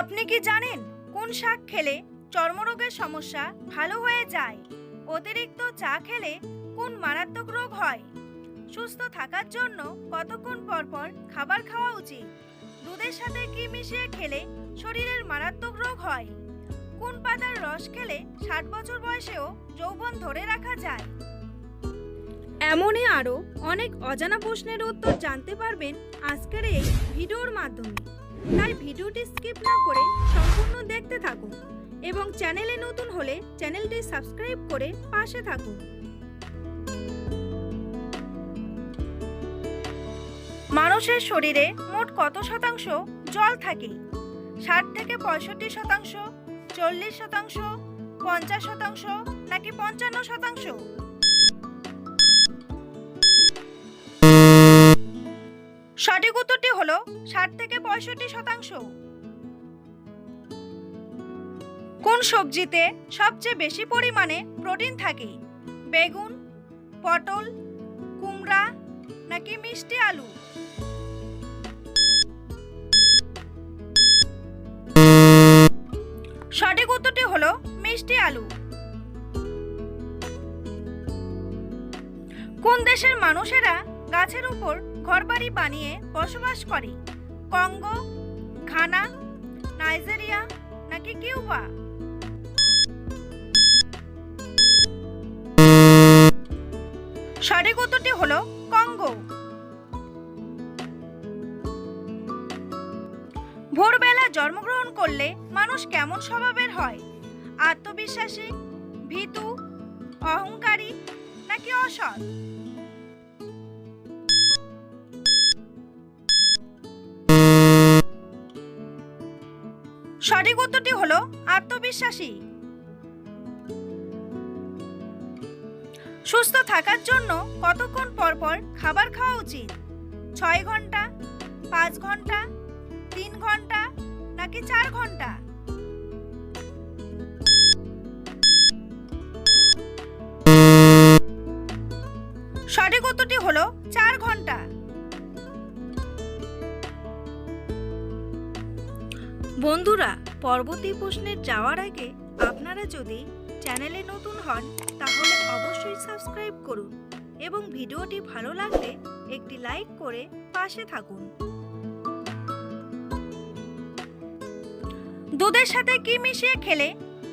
আপনি কি জানেন কোন শাক খেলে চর্মরোগের সমস্যা ভালো হয়ে যায়? অতিরিক্ত চা খেলে কোন মারাত্মক রোগ হয়? সুস্থ থাকার জন্য কতক্ষণ পর পর খাবার খাওয়া উচিত? দুধের সাথে কি মিশিয়ে খেলে শরীরের মারাত্মক রোগ হয়? কোন পাতার রস খেলে ষাট বছর বয়সেও যৌবন ধরে রাখা যায়? এমনই আরও অনেক অজানা প্রশ্নের উত্তর জানতে পারবেন আজকের এই ভিডিওর মাধ্যমে। তাই ভিডিওটি স্কিপ না করে সম্পূর্ণ দেখতে থাকুন এবং চ্যানেলে নতুন হলে চ্যানেলটি সাবস্ক্রাইব করে পাশে থাকুন। মানুষের শরীরে মোট কত শতাংশ জল থাকে? ষাট থেকে পঁয়ষট্টি শতাংশ, চল্লিশ শতাংশ, পঞ্চাশ শতাংশ নাকি পঞ্চান্ন শতাংশ? সঠিক উত্তরটি হলো ষাট থেকে পঁয়ষট্টি শতাংশ। কোন সবজিতে সবচেয়ে বেশি পরিমাণে প্রোটিন থাকে? বেগুন, পটল, কুমড়া নাকি মিষ্টি আলু? সঠিক উত্তরটি হলো মিষ্টি আলু। কোন দেশের মানুষেরা গাছের উপর ঘরবাড়ি বানিয়ে বসবাস করে। কঙ্গো, ঘানা, নাইজেরিয়া নাকি কিউবা? সঠিক উত্তরটি হলো কঙ্গো। ভোরবেলা জন্মগ্রহণ করলে মানুষ কেমন স্বভাবের হয়? আত্মবিশ্বাসী, ভীতু, অহংকারী নাকি অসৎ? সঠিক উত্তরটি হলো আত্মবিশ্বাসী। সুস্থ থাকার জন্য কতক্ষণ পর পর খাবার খাওয়া উচিত? ছয় ঘণ্টা, পাঁচ ঘণ্টা, তিন ঘণ্টা, নাকি চার ঘণ্টা? সঠিক উত্তরটি হলো চার ঘণ্টা। বন্ধুরা পরবর্তী প্রশ্নে যাওয়ার আগে আপনারা যদি চ্যানেলে নতুন হন, তাহলে অবশ্যই সাবস্ক্রাইব করুন এবং ভিডিওটি ভালো লাগলে একটি লাইক করে পাশে থাকুন। দুধের সাথে কি মিশিয়ে খেলে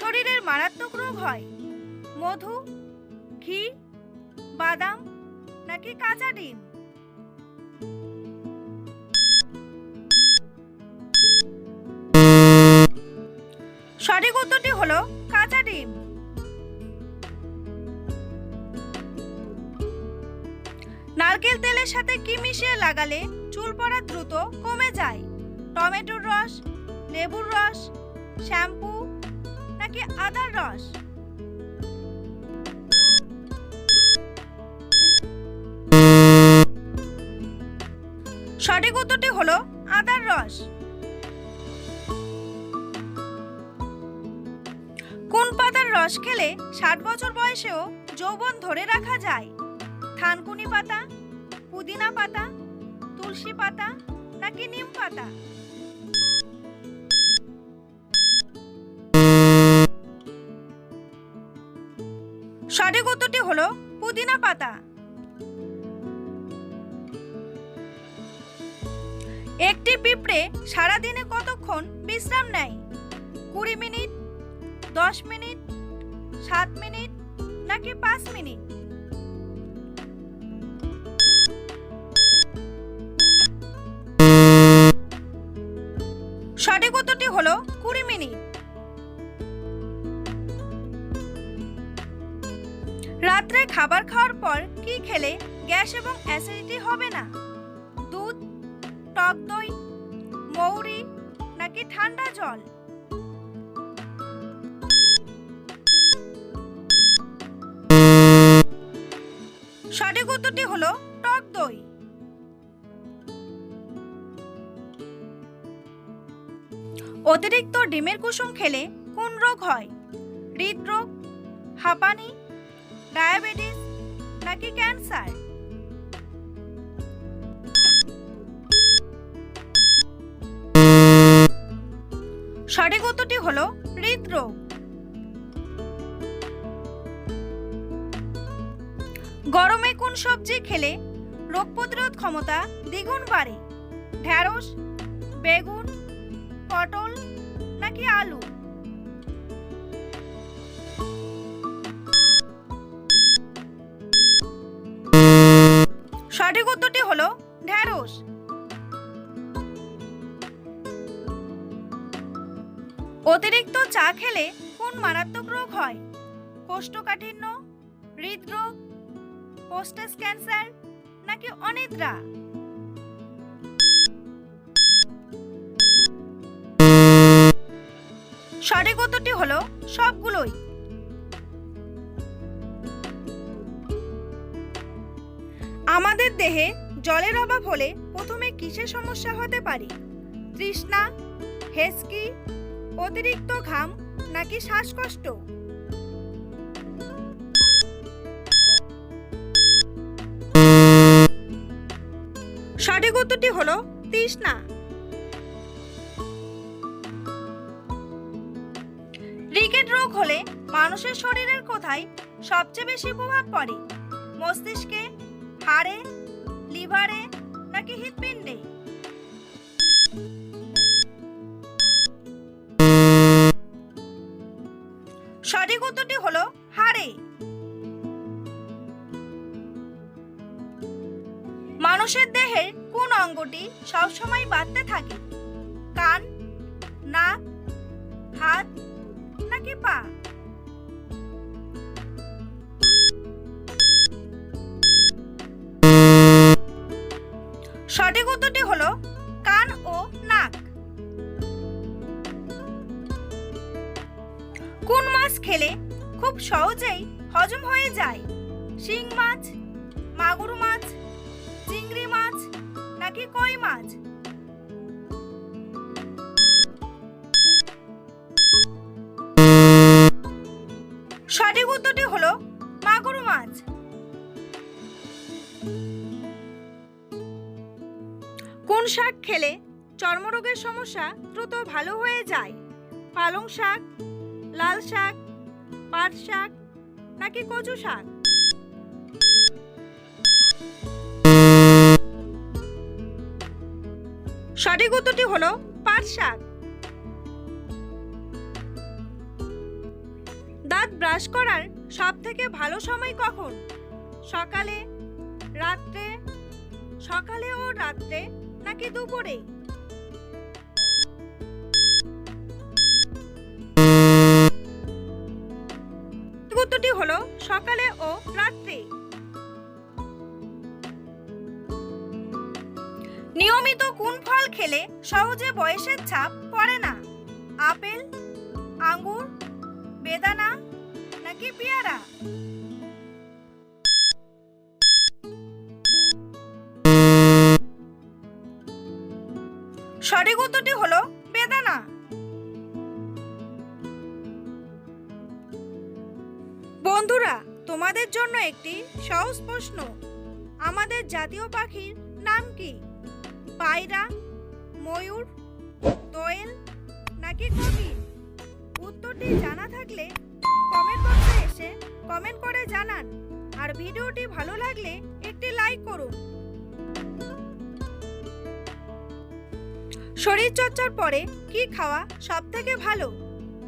শরীরের মারাত্মক রোগ হয়? মধু, ঘি, বাদাম নাকি কাঁচা ডিম? সঠিক উত্তরটি হলো কাঁচা ডিম। নারকেল তেলের সাথে কি মিশিয়ে লাগালে চুল পড়া দ্রুত কমে যায়? টমেটোর রস, লেবুর রস, শ্যাম্পু নাকি আদার রস? সঠিক উত্তরটি হলো আদার রস। রস খেলে ষাট বছর বয়সেও যৌবন ধরে রাখা যায়। থানকুনি পাতা, পুদিনা পাতা, তুলসী পাতা নাকি নিম পাতা? সঠিক উত্তরটি হলো পুদিনা পাতা। একটি পিঁপড়ে সারাদিনে কতক্ষণ বিশ্রাম নেয়? কুড়ি মিনিট, দশ মিনিট সাত মিনিট নাকি পাঁচ মিনিট? সঠিক উত্তরটি হলো কুড়ি মিনিট। রাত্রে খাবার খাওয়ার পর কি খেলে গ্যাস এবং অ্যাসিডিটি হবে না? দুধ, টক দই, মৌরি নাকি ঠান্ডা জল? সঠিক উত্তরটি হলো টক দই। অতিরিক্ত ডিমের কুসুম খেলে কোন রোগ হয়? হৃদরোগ, হাঁপানি, ডায়াবেটিস নাকি ক্যান্সার? সঠিক উত্তরটি হলো হৃদরোগ। গরমে কোন সবজি খেলে রোগ প্রতিরোধ ক্ষমতা দ্বিগুণ বাড়ে? ঢ্যাঁড়স, বেগুন, পটল নাকি আলু? সঠিক উত্তরটি হলো ঢ্যাঁড়স। অতিরিক্ত চা খেলে কোন মারাত্মক রোগ হয়? কোষ্ঠকাঠিন্য, হৃদরোগ পোস্টেস ক্যান্সার নাকি অনিদ্রা? সঠিক উত্তরটি হলো সবগুলোই। আমাদের দেহে জলের অভাব হলে প্রথমে কিসের সমস্যা হতে পারে? তৃষ্ণা হেসকি অতিরিক্ত ঘাম নাকি শ্বাসকষ্ট? সঠিক উত্তরটি হলো? তৃষ্ণা রিকেট রোগ হলে মানুষের শরীরের কোথায় সবচেয়ে বেশি প্রভাব পড়ে? মস্তিষ্কে, হাড়ে, লিভারে নাকি হৃৎপিণ্ডে? সঠিক উত্তরটি হলো? হাড়ে। মানুষের দেহের কোন অঙ্গটি সবসময় বাড়তে থাকে? কান, নাক, হাত নাকি পা? সঠিক উত্তরটি হলো কান ও নাক। কোন মাছ খেলে খুব সহজেই হজম হয়ে যায়? শিং মাছ, মাগুর মাছ মাছ নাকি কই মাছ? সঠিক উত্তরটি হলো মাগুর মাছ। কোন শাক খেলে চর্মরোগের সমস্যা দ্রুত ভালো হয়ে যায়? পালং শাক, লাল শাক, পাট শাক নাকি কচু শাক? সঠিক উত্তরটি হলো পাট শাক। দাঁত ব্রাশ করার সব থেকে ভালো সময় কখন? সকালে, রাত্রে, সকালে ও রাত্রে নাকি দুপুরে? উত্তরটি হলো সকালে ও রাত্রে। নিয়মিত কোন ফল খেলে? সহজে বয়সের ছাপ পড়ে না। আপেল, আঙ্গুর, বেদানা নাকি পেয়ারা? সঠিক উত্তরটি হলো বেদানা। বন্ধুরা, তোমাদের জন্য একটি সহজ প্রশ্ন। আমাদের জাতীয় পাখির নাম কি? পায়রা, ময়ূর, দোয়েল নাকি কবির উত্তরটি জানা থাকলে কমেন্ট বক্সে এসে কমেন্ট করে জানান। আর ভিডিওটি ভালো লাগলে একটি লাইক করুন। শরীর চর্চার পরে কি খাওয়া সব থেকে ভালো?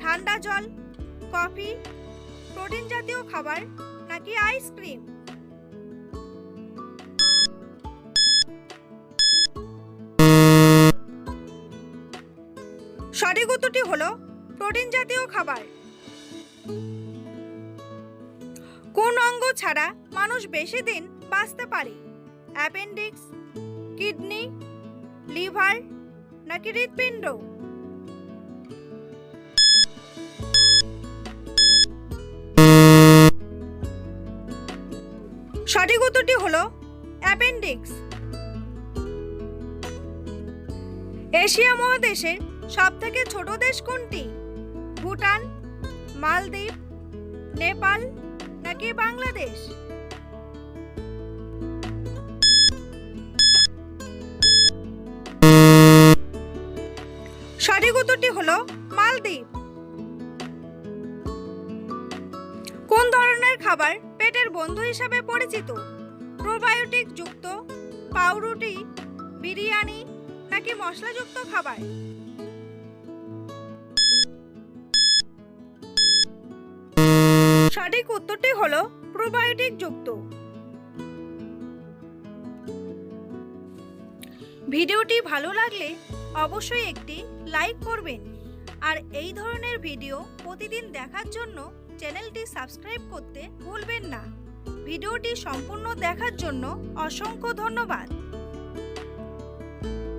ঠান্ডা জল, কফি, প্রোটিন জাতীয় খাবার নাকি আইসক্রিম সঠিক উত্তরটি হলো প্রোটিন জাতীয় খাবার। কোন অঙ্গ ছাড়া মানুষ বেশি দিন বাঁচতে পারে? অ্যাপেন্ডিক্স, কিডনি, লিভার নাকি হৃৎপিণ্ড? সঠিক উত্তরটি হলো অ্যাপেন্ডিক্স। এশিয়া মহাদেশের সব থেকে ছোট দেশ কোনটি? ভুটান, মালদ্বীপ, নেপাল নাকি বাংলাদেশ? সঠিক উত্তরটি হলো মালদ্বীপ। কোন ধরনের খাবার পেটের বন্ধু হিসাবে পরিচিত? প্রোবায়োটিক যুক্ত পাউরুটি, বিরিয়ানি নাকি মশলাযুক্ত খাবার? সঠিক উত্তরটি হলো প্রোবায়োটিক যুক্ত ভিডিওটি ভালো লাগলে অবশ্যই একটি লাইক করবেন। আর এই ধরনের ভিডিও প্রতিদিন দেখার জন্য চ্যানেলটি সাবস্ক্রাইব করতে ভুলবেন না। ভিডিওটি সম্পূর্ণ দেখার জন্য অসংখ্য ধন্যবাদ।